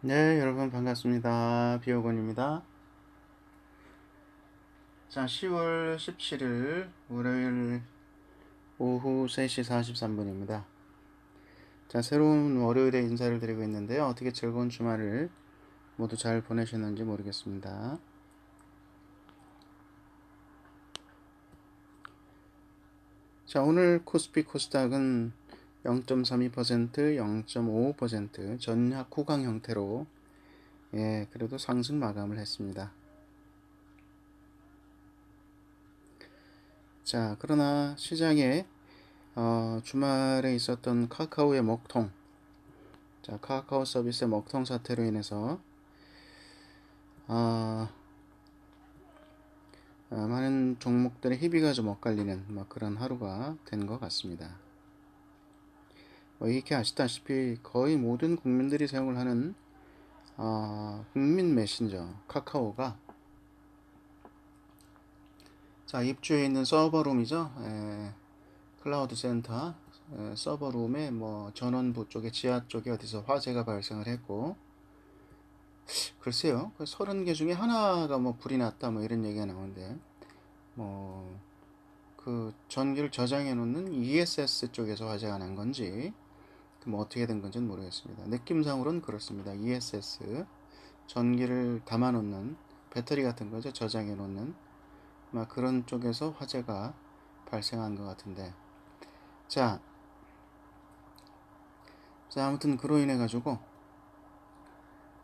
네, 여러분 반갑습니다. 비오건입니다. 자, 10월 17일 월요일 오후 3시 43분입니다. 자, 새로운 월요일에 인사를 드리고 있는데요. 어떻게 즐거운 주말을 모두 잘 보내셨는지 모르겠습니다. 자, 오늘 코스피 코스닥은 0.32%, 0.55% 전약 후강 형태로 예, 그래도 상승 마감을 했습니다. 자, 그러나 시장에 어, 주말에 있었던 카카오의 먹통, 자, 카카오 서비스의 먹통 사태로 인해서 어, 어, 많은 종목들의 희비가 좀 엇갈리는 뭐 그런 하루가 된 것 같습니다. 뭐 이렇게 아시다시피 거의 모든 국민들이 사용을 하는 어, 국민 메신저 카카오가 자 입주해 있는 서버룸이죠. 에, 클라우드 센터. 에, 서버룸의 뭐 전원부 쪽에 지하 쪽에 어디서 화재가 발생을 했고. 글쎄요. 그 30개 중에 하나가 뭐 불이 났다 뭐 이런 얘기가 나오는데. 뭐 그 전기를 저장해 놓는 ESS 쪽에서 화재가 난 건지 뭐 어떻게 된 건지는 모르겠습니다. 느낌상으로는 그렇습니다. ESS 전기를 담아 놓는 배터리 같은 거죠. 저장해 놓는 막 그런 쪽에서 화재가 발생한 것 같은데 자, 자 아무튼 그로 인해 가지고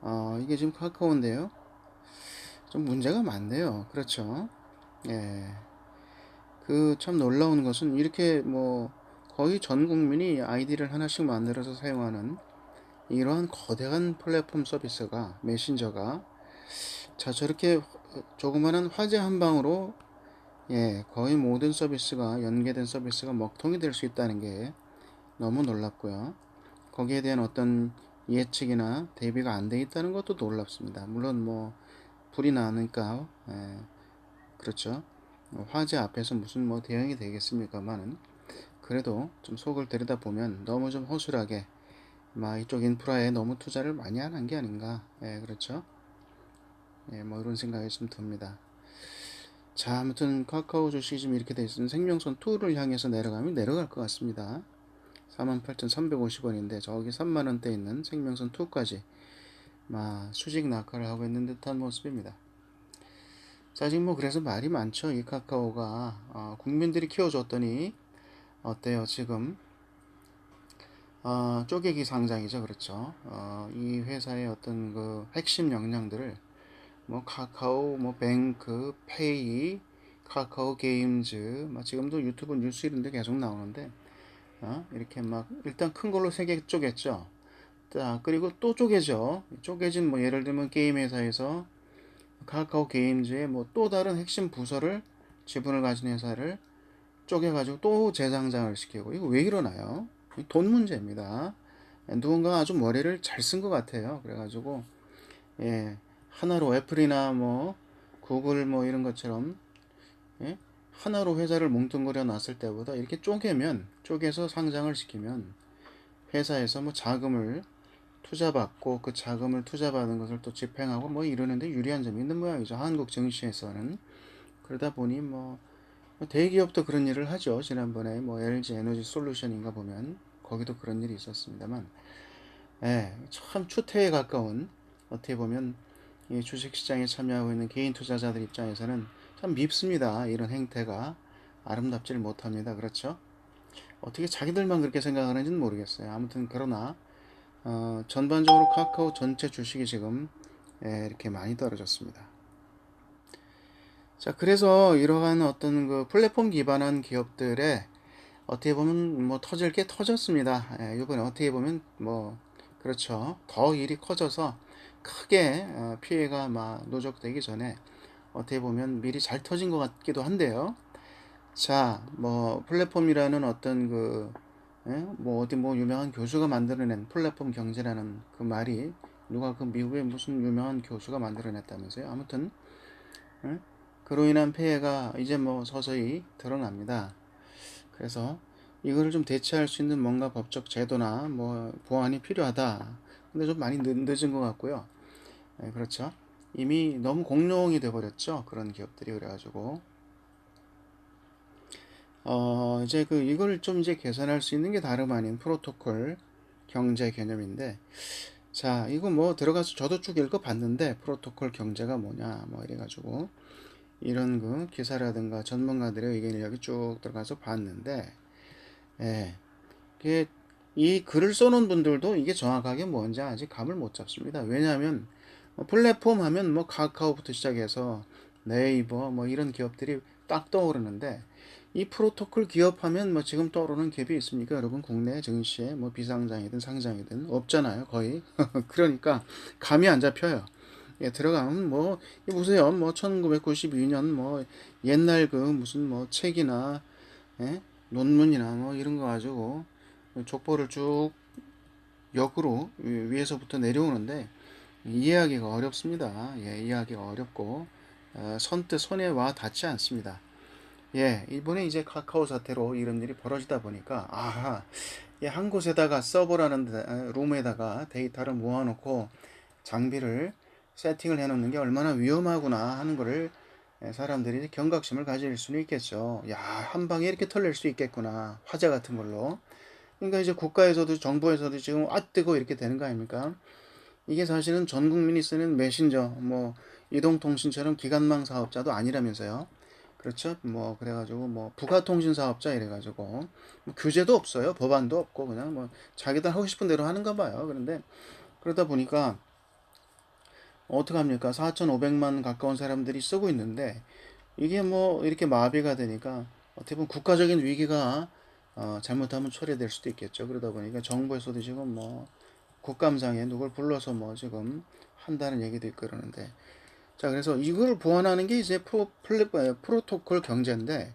어 이게 지금 카카오인데요. 좀 문제가 많네요. 그렇죠. 예. 그 참 놀라운 것은 이렇게 뭐 거의 전 국민이 아이디를 하나씩 만들어서 사용하는 이러한 거대한 플랫폼 서비스가 메신저가 자 저렇게 조그마한 화재 한 방으로 예 거의 모든 서비스가 연계된 서비스가 먹통이 될 수 있다는 게 너무 놀랍고요. 거기에 대한 어떤 예측이나 대비가 안 돼 있다는 것도 놀랍습니다. 물론 뭐 불이 나니까 예, 그렇죠. 화재 앞에서 무슨 뭐 대응이 되겠습니까만은 그래도 좀 속을 들여다 보면 너무 좀 허술하게 막 이쪽 인프라에 너무 투자를 많이 안 한 게 아닌가. 예 그렇죠? 예뭐 이런 생각이 좀 듭니다. 자 아무튼 카카오 주식이 지금 이렇게 돼 있으면 생명선 2를 향해서 내려가면 내려갈 것 같습니다. 48,350원인데 저기 3만원대 있는 생명선 2까지 막 수직 낙하를 하고 있는 듯한 모습입니다. 자 지금 뭐 그래서 말이 많죠. 이 카카오가. 어, 국민들이 키워줬더니 어때요 지금? 어, 쪼개기 상장이죠 그렇죠? 어, 이 회사의 어떤 그 핵심 역량들을 뭐 카카오 뭐 뱅크 페이 카카오 게임즈 뭐 지금도 유튜브 뉴스 이런 데 계속 나오는데 어? 이렇게 막 일단 큰 걸로 세 개 쪼갰죠? 자 그리고 또 쪼개죠? 쪼개진 뭐 예를 들면 게임 회사에서 카카오 게임즈의 뭐 또 다른 핵심 부서를 지분을 가진 회사를 쪼개가지고 또 재상장을 시키고 이거 왜 이러나요? 돈 문제입니다. 누군가 아주 머리를 잘 쓴 것 같아요. 그래가지고 예 하나로 애플이나 뭐 구글 뭐 이런 것처럼 예? 하나로 회사를 뭉뚱그려 놨을 때보다 이렇게 쪼개면 쪼개서 상장을 시키면 회사에서 뭐 자금을 투자받고 그 자금을 투자받은 것을 또 집행하고 뭐 이러는데 유리한 점이 있는 모양이죠. 한국 증시에서는 그러다 보니 뭐 대기업도 그런 일을 하죠. 지난번에 뭐 LG 에너지 솔루션인가 보면 거기도 그런 일이 있었습니다만, 예, 참 추태에 가까운 어떻게 보면 이 주식시장에 참여하고 있는 개인 투자자들 입장에서는 참 밉습니다. 이런 행태가 아름답지를 못합니다. 그렇죠? 어떻게 자기들만 그렇게 생각하는지는 모르겠어요. 아무튼 그러나 어, 전반적으로 카카오 전체 주식이 지금 예, 이렇게 많이 떨어졌습니다. 자, 그래서 이러한 어떤 그 플랫폼 기반한 기업들의 어떻게 보면 뭐 터질 게 터졌습니다. 예, 이번에 어떻게 보면 뭐 그렇죠. 더 일이 커져서 크게 어, 피해가 막 누적되기 전에 어떻게 보면 미리 잘 터진 것 같기도 한데요. 자, 뭐 플랫폼이라는 어떤 그, 예? 뭐 어디 뭐 유명한 교수가 만들어낸 플랫폼 경제라는 그 말이 누가 그 미국의 무슨 유명한 교수가 만들어냈다면서요. 아무튼 예? 그로 인한 폐해가 이제 뭐 서서히 드러납니다. 그래서 이거를 좀 대체할 수 있는 뭔가 법적 제도나 뭐 보완이 필요하다. 근데 좀 많이 늦, 늦은 것 같고요. 예, 그렇죠. 이미 너무 공룡이 돼버렸죠. 그런 기업들이 그래가지고 어 이제 그 이걸 좀 이제 개선할 수 있는 게 다름 아닌 프로토콜 경제 개념인데 자 이거 뭐 들어가서 저도 쭉 읽어봤는데 프로토콜 경제가 뭐냐 뭐 이래가지고 이런 그 기사라든가 전문가들의 의견을 여기 쭉 들어가서 봤는데 예이 글을 써놓은 분들도 이게 정확하게 뭔지 아직 감을 못 잡습니다. 왜냐하면 뭐 플랫폼 하면 뭐 카카오부터 시작해서 네이버 뭐 이런 기업들이 딱 떠오르는데 이 프로토콜 기업하면 뭐 지금 떠오르는 기업이 있습니까? 여러분 국내 증시에 뭐 비상장이든 상장이든 없잖아요 거의 그러니까 감이 안 잡혀요. 예, 들어가면 뭐 보세요 뭐 1992년 뭐 옛날 그 무슨 뭐 책이나 예? 논문이나 뭐 이런 거 가지고 족보를 쭉 역으로 위에서부터 내려오는데 이해하기가 어렵습니다. 예, 이해하기가 어렵고 어, 선뜻 손에 와 닿지 않습니다. 예, 이번에 이제 카카오 사태로 이런 일이 벌어지다 보니까 아하, 예, 한 곳에다가 서버라는 데, 어, 룸에다가 데이터를 모아놓고 장비를 세팅을 해놓는 게 얼마나 위험하구나 하는 거를 예, 사람들이 경각심을 가질 수는 있겠죠. 야, 한 방에 이렇게 털릴 수 있겠구나. 화재 같은 걸로. 그러니까 이제 국가에서도 정부에서도 지금 아 뜨고 이렇게 되는 거 아닙니까? 이게 사실은 전 국민이 쓰는 메신저, 뭐 이동통신처럼 기관망 사업자도 아니라면서요. 그렇죠? 뭐 그래가지고 뭐 부가통신 사업자 이래가지고 뭐 규제도 없어요. 법안도 없고 그냥 뭐 자기들 하고 싶은 대로 하는가 봐요. 그런데 그러다 보니까 어떡합니까? 4,500만 가까운 사람들이 쓰고 있는데 이게 뭐 이렇게 마비가 되니까 어떻게 보면 국가적인 위기가 어, 잘못하면 초래될 수도 있겠죠. 그러다 보니까 정부에서도 지금 뭐 국감장에 누굴 불러서 뭐 지금 한다는 얘기도 있고 그러는데 자 그래서 이걸 보완하는 게 이제 프로, 플립, 프로토콜 경제인데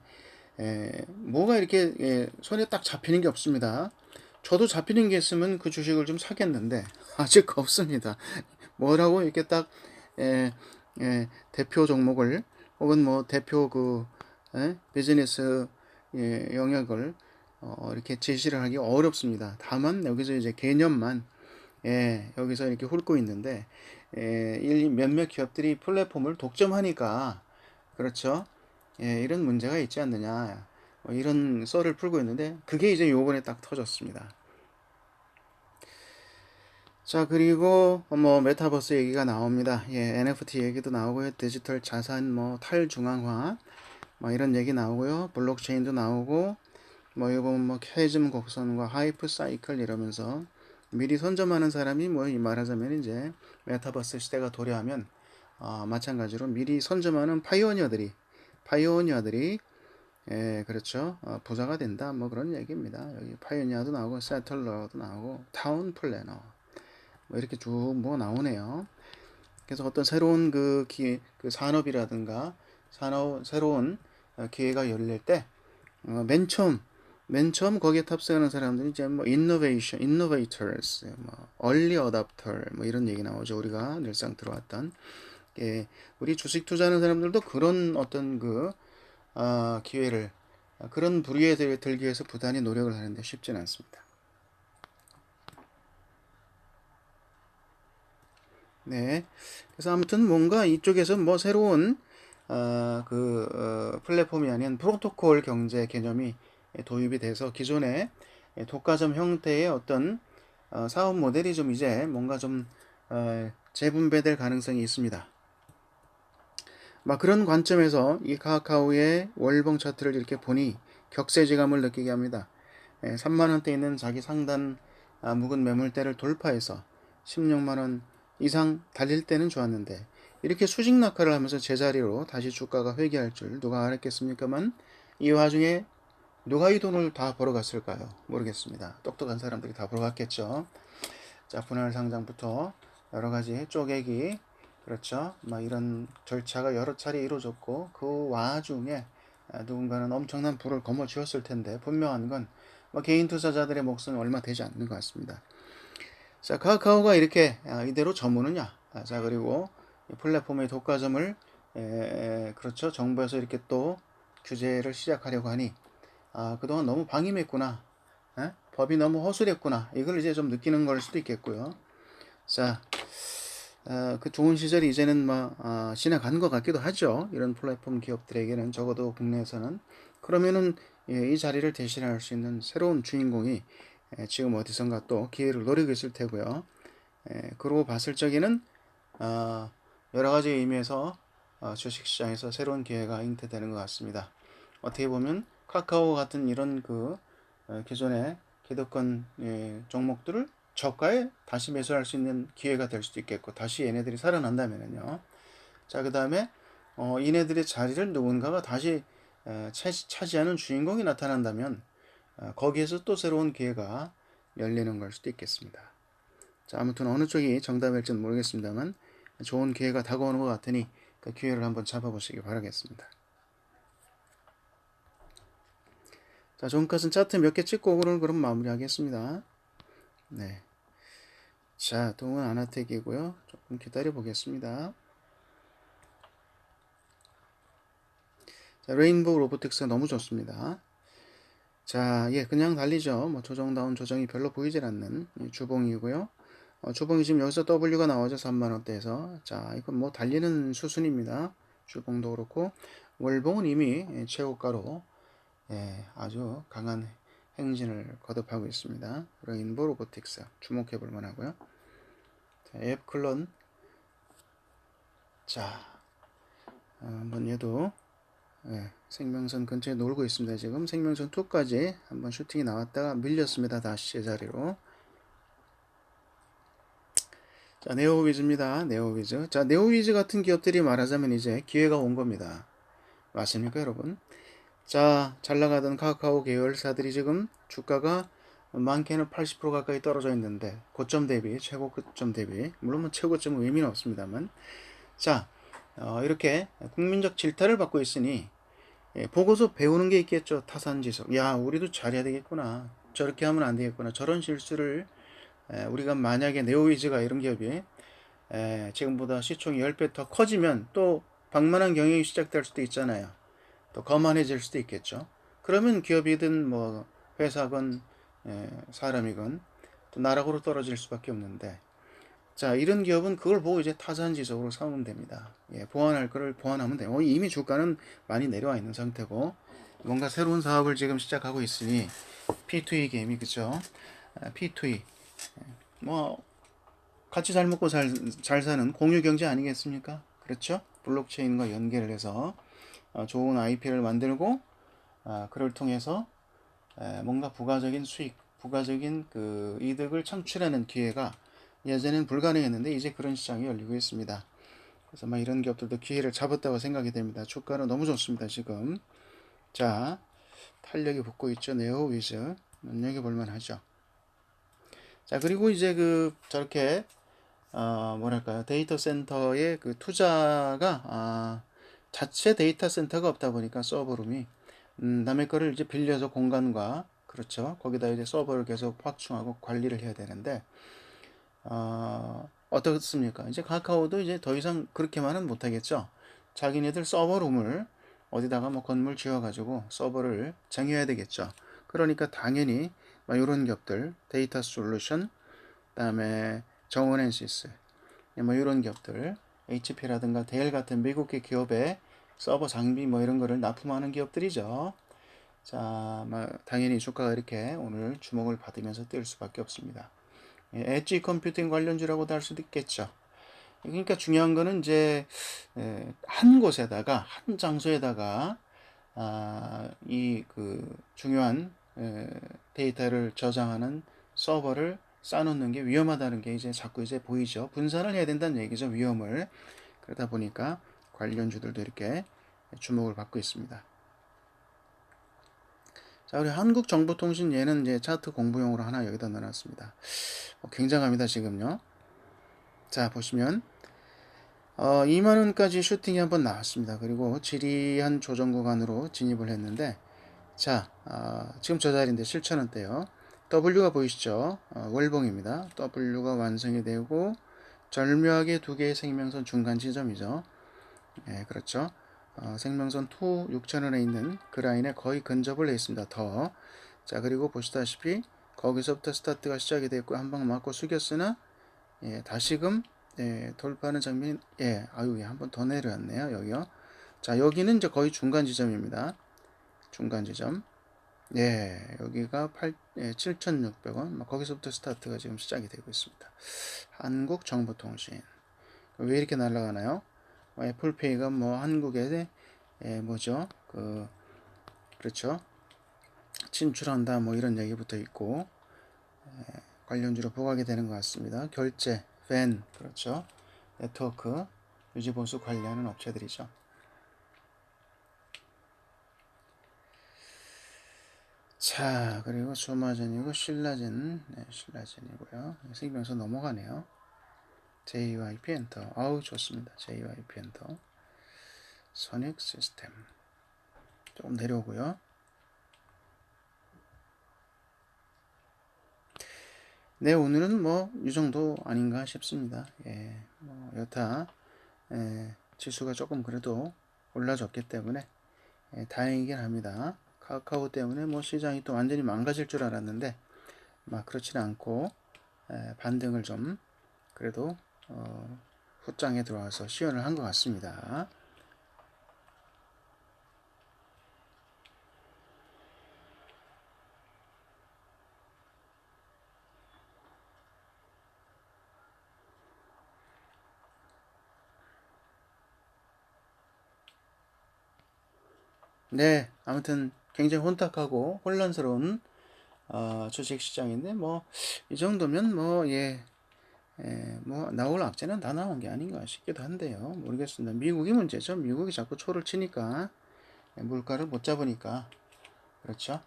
에, 뭐가 이렇게 에, 손에 딱 잡히는 게 없습니다. 저도 잡히는 게 있으면 그 주식을 좀 사겠는데 아직 없습니다. 뭐라고 이렇게 딱 에, 에, 대표 종목을 혹은 뭐 대표 그 에, 비즈니스 예, 영역을 어, 이렇게 제시를 하기 어렵습니다. 다만 여기서 이제 개념만 예, 여기서 이렇게 훑고 있는데 예, 몇몇 기업들이 플랫폼을 독점하니까 그렇죠. 예, 이런 문제가 있지 않느냐 뭐 이런 썰을 풀고 있는데 그게 이제 요번에 딱 터졌습니다. 자 그리고 뭐 메타버스 얘기가 나옵니다. 예, NFT 얘기도 나오고요. 디지털 자산 뭐 탈중앙화 뭐 이런 얘기 나오고요. 블록체인도 나오고 뭐 이거 뭐 캐즘 곡선과 하이프 사이클 이러면서 미리 선점하는 사람이 뭐 말하자면 이제 메타버스 시대가 도래하면 어, 마찬가지로 미리 선점하는 파이오니어들이 파이오니어들이 예, 그렇죠. 어, 부자가 된다. 뭐 그런 얘기입니다. 여기 파이오니어도 나오고 세틀러도 나오고 타운 플래너 뭐 이렇게 쭉 뭐 나오네요. 그래서 어떤 새로운 그, 기, 그 산업이라든가 산업 새로운 어, 기회가 열릴 때맨 어, 처음 맨 처음 거기에 탑승하는 사람들이 이제 뭐 innovation, innovators, 뭐 early adopter 뭐 이런 얘기 나오죠. 우리가 늘상 들어왔던 예, 우리 주식 투자하는 사람들도 그런 어떤 그 아, 기회를 그런 부류에 들기 위해서 부단히 노력을 하는데 쉽지는 않습니다. 네, 그래서 아무튼 뭔가 이쪽에서 뭐 새로운 어, 그 어, 플랫폼이 아닌 프로토콜 경제 개념이 도입이 돼서 기존의 독과점 형태의 어떤 어, 사업 모델이 좀 이제 뭔가 좀 어, 재분배될 가능성이 있습니다. 막 그런 관점에서 이 카카오의 월봉 차트를 이렇게 보니 격세지감을 느끼게 합니다. 3만 원대 있는 자기 상단 아, 묵은 매물대를 돌파해서 16만 원 이상 달릴 때는 좋았는데 이렇게 수직 낙하를 하면서 제자리로 다시 주가가 회귀할 줄 누가 알았겠습니까만 이 와중에 누가 이 돈을 다 벌어갔을까요? 모르겠습니다. 똑똑한 사람들이 다 벌어갔겠죠. 자, 분할 상장부터 여러 가지 쪼개기, 그렇죠. 막 이런 절차가 여러 차례 이루어졌고, 그 와중에 누군가는 엄청난 부를 거머쥐었을 텐데, 분명한 건뭐 개인 투자자들의 목숨이 얼마 되지 않는 것 같습니다. 자, 카카오가 이렇게 아, 이대로 저무느냐. 아, 자, 그리고 플랫폼의 독과점을, 에, 그렇죠. 정부에서 이렇게 또 규제를 시작하려고 하니, 아, 그동안 너무 방임했구나. 에? 법이 너무 허술했구나. 이걸 이제 좀 느끼는 걸 수도 있겠고요. 자, 어, 그 좋은 시절이 이제는 뭐 어, 지나간 것 같기도 하죠. 이런 플랫폼 기업들에게는 적어도 국내에서는 그러면은 예, 이 자리를 대신할 수 있는 새로운 주인공이 예, 지금 어디선가 또 기회를 노리고 있을 테고요. 예, 그러고 봤을 적에는 어, 여러 가지 의미에서 어, 주식시장에서 새로운 기회가 잉태되는 것 같습니다. 어떻게 보면 카카오 같은 이런 그 어, 기존의 기득권 예, 종목들을 저가에 다시 매수할 수 있는 기회가 될 수도 있겠고 다시 얘네들이 살아난다면은요. 자, 그 다음에 어, 얘네들의 자리를 누군가가 다시 에, 차지, 차지하는 주인공이 나타난다면 어, 거기에서 또 새로운 기회가 열리는 걸 수도 있겠습니다. 자, 아무튼 어느 쪽이 정답일지는 모르겠습니다만 좋은 기회가 다가오는 것 같으니 그 기회를 한번 잡아보시기 바라겠습니다. 자, 종가은 차트 몇 개 찍고 오늘 그럼 마무리하겠습니다. 네. 자, 동은 아나텍이고요. 조금 기다려 보겠습니다. 자, 레인보우 로보틱스가 너무 좋습니다. 자, 예, 그냥 달리죠. 뭐 조정다운 조정이 별로 보이질 않는 주봉이고요. 어, 주봉이 지금 여기서 W가 나오죠. 3만원대에서. 자, 이건 뭐 달리는 수순입니다. 주봉도 그렇고, 월봉은 이미 최고가로 예, 아주 강한 행진을 거듭하고 있습니다. 레인보 로보틱스 주목해 볼 만하고요. 자, 앱클론 자 어, 한번 얘도 예, 생명선 근처에 놀고 있습니다. 지금 생명선 2까지 한번 슈팅이 나왔다가 밀렸습니다. 다시 제자리로 자 네오위즈입니다. 네오위즈 자 네오위즈 같은 기업들이 말하자면 이제 기회가 온 겁니다. 맞습니까 여러분? 자, 잘 나가던 카카오 계열사들이 지금 주가가 많게는 80% 가까이 떨어져 있는데 고점 대비 최고 고점 대비 물론 뭐 최고점은 의미는 없습니다만 자 어, 이렇게 국민적 질타를 받고 있으니 예, 보고서 배우는 게 있겠죠 타산지석. 야 우리도 잘해야 되겠구나. 저렇게 하면 안 되겠구나. 저런 실수를 에, 우리가 만약에 네오위즈가 이런 기업이 에, 지금보다 시총이 10배 더 커지면 또 방만한 경영이 시작될 수도 있잖아요. 또 거만해질 수도 있겠죠. 그러면 기업이든 뭐 회사건 예, 사람이건 또 나락으로 떨어질 수밖에 없는데 자 이런 기업은 그걸 보고 이제 타산지석으로 삼으면 됩니다. 예, 보완할 거를 보완하면 돼요. 어, 이미 주가는 많이 내려와 있는 상태고 뭔가 새로운 사업을 지금 시작하고 있으니 P2E 게임이 그죠? 아, P2E 예, 뭐 같이 잘 먹고 잘, 잘 사는 공유 경제 아니겠습니까? 그렇죠? 블록체인과 연계를 해서 어, 좋은 IP를 만들고 아, 그를 통해서 뭔가 부가적인 수익, 부가적인 그 이득을 창출하는 기회가 예전엔 불가능했는데 이제 그런 시장이 열리고 있습니다. 그래서 막 이런 기업들도 기회를 잡았다고 생각이 됩니다. 주가는 너무 좋습니다. 지금 자 탄력이 붙고 있죠. 네오위즈 눈여겨 볼만 하죠. 자 그리고 이제 그 저렇게 어, 뭐랄까요 데이터 센터의 그 투자가 아, 자체 데이터 센터가 없다 보니까 서버룸이 음, 남의 거를 이제 빌려서 공간과 그렇죠. 거기다 이제 서버를 계속 확충하고 관리를 해야 되는데 어, 어떻습니까? 이제 카카오도 이제 더 이상 그렇게만은 못하겠죠. 자기네들 서버룸을 어디다가 뭐 건물 지어가지고 서버를 정해야 되겠죠. 그러니까 당연히 뭐 이런 기업들, 데이터 솔루션, 그다음에 정원엔시스, 뭐 이런 기업들 HP라든가 데일 같은 미국의 기업의 서버 장비 뭐 이런 거를 납품하는 기업들이죠. 자, 당연히 주가가 이렇게 오늘 주목을 받으면서 뛸 수밖에 없습니다. 예, 엣지 컴퓨팅 관련주라고도 할 수도 있겠죠. 그러니까 중요한 거는 이제 예, 한 곳에다가 한 장소에다가 아, 이 그 중요한 예, 데이터를 저장하는 서버를 쌓아놓는 게 위험하다는 게 이제 자꾸 이제 보이죠. 분산을 해야 된다는 얘기죠. 위험을. 그러다 보니까 관련주들도 이렇게 주목을 받고 있습니다. 자, 우리 한국정보통신 얘는 이제 차트 공부용으로 하나 여기다 넣어놨습니다. 어, 굉장합니다, 지금요. 자, 보시면, 어, 2만원까지 슈팅이 한번 나왔습니다. 그리고 지리한 조정 구간으로 진입을 했는데, 자, 어, 지금 저 자리인데 7천원대요. W가 보이시죠? 어, 월봉입니다. W가 완성이 되고 절묘하게 두 개의 생명선 중간 지점이죠. 예, 그렇죠. 어, 생명선 2 6천원에 있는 그 라인에 거의 근접을 해 있습니다. 더. 자, 그리고 보시다시피 거기서부터 스타트가 시작이 됐고 한 방 맞고 숙였으나 예, 다시금 예, 돌파하는 장면이 예, 아유, 예, 한번 더 내려왔네요. 여기요. 자, 여기는 이제 거의 중간 지점입니다. 중간 지점. 예, 여기가 8, 예, 7,600원. 막 거기서부터 스타트가 지금 시작이 되고 있습니다. 한국정보통신. 왜 이렇게 날아가나요? 뭐 애플페이가 뭐 한국에 예, 뭐죠? 그 그렇죠. 진출한다 뭐 이런 얘기부터 있고 예, 관련주로 부각이 되는 것 같습니다. 결제, 밴 그렇죠. 네트워크 유지 보수 관리하는 업체들이죠. 자 그리고 수마젠이고 신라젠 네, 신라젠이고요. 생명서 넘어가네요. JYP 엔터 아우 좋습니다. JYP 엔터 소닉 시스템 조금 내려오고요. 네, 오늘은 뭐 이 정도 아닌가 싶습니다. 예, 뭐 여타 예, 지수가 조금 그래도 올라졌기 때문에 예, 다행이긴 합니다. 카카오 때문에 뭐 시장이 또 완전히 망가질 줄 알았는데 막 그렇지는 않고 예, 반등을 좀 그래도 어, 후장에 들어와서 시연을 한 것 같습니다. 네, 아무튼 굉장히 혼탁하고 혼란스러운 어, 주식 시장인데 뭐 이 정도면 뭐 예, 예, 뭐 나올 악재는 다 나온 게 아닌가 싶기도 한데요. 모르겠습니다. 미국이 문제죠. 미국이 자꾸 초를 치니까 예, 물가를 못 잡으니까 그렇죠.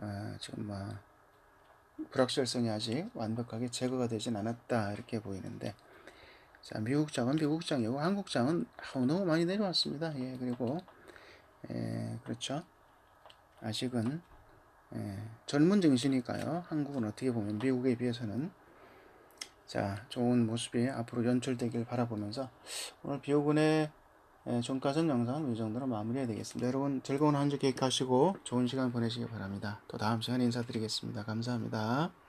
아, 지금 뭐 불확실성이 아직 완벽하게 제거가 되진 않았다 이렇게 보이는데 자 미국 장은 미국 장이고 한국 장은 아우, 너무 많이 내려왔습니다. 예 그리고 예, 그렇죠. 아직은 예, 젊은 증시니까요. 한국은 어떻게 보면 미국에 비해서는 자 좋은 모습이 앞으로 연출되길 바라보면서 오늘 비오군의 예, 종가전 영상은 이 정도로 마무리해야 되겠습니다. 여러분 즐거운 한 주 계획하시고 좋은 시간 보내시기 바랍니다. 또 다음 시간에 인사드리겠습니다. 감사합니다.